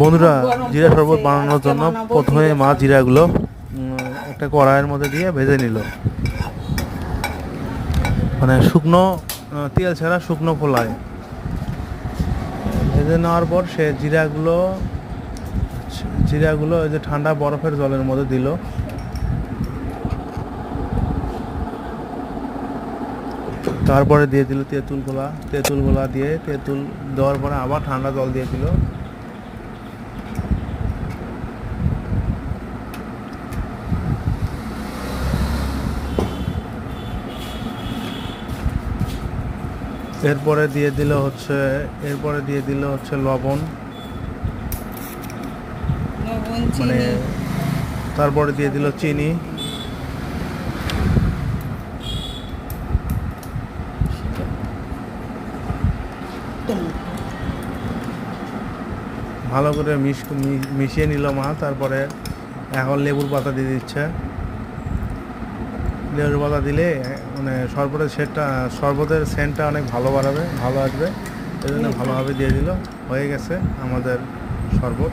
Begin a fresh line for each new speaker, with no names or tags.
বন্ধুরা, জিরা শরবত বানানোর জন্য প্রথমে মা জিরাগুলো একটা কড়াইয়ের মধ্যে দিয়ে ভেজে নিল। মানে শুকনো তেল ছাড়া শুকনো ফোলায় ভেজে নেওয়ার পর সে জিরাগুলো জিরাগুলো ওই যে ঠান্ডা বরফের জলের মধ্যে দিল। তারপরে দিয়ে দিল তেঁতুল গোলা। তেঁতুল গোলা দিয়ে, তেঁতুল দেওয়ার পরে আবার ঠান্ডা জল দিয়ে এরপরে দিয়ে দিল হচ্ছে এরপরে দিয়ে দিল হচ্ছে লবণ। মানে তারপরে দিয়ে দিল চিনি। ভালো করে মিশ মিশিয়ে নিল মা তারপরে এখন লেবুর পাতা দিয়ে দিচ্ছে। লেবুর পাতা দিলে মানে শরবতের সেটটা শরবতের সেন্টটা অনেক ভালো বাড়াবে ভালো আসবে। এই জন্য ভালোভাবে দিয়ে দিল। হয়ে গেছে আমাদের শরবত।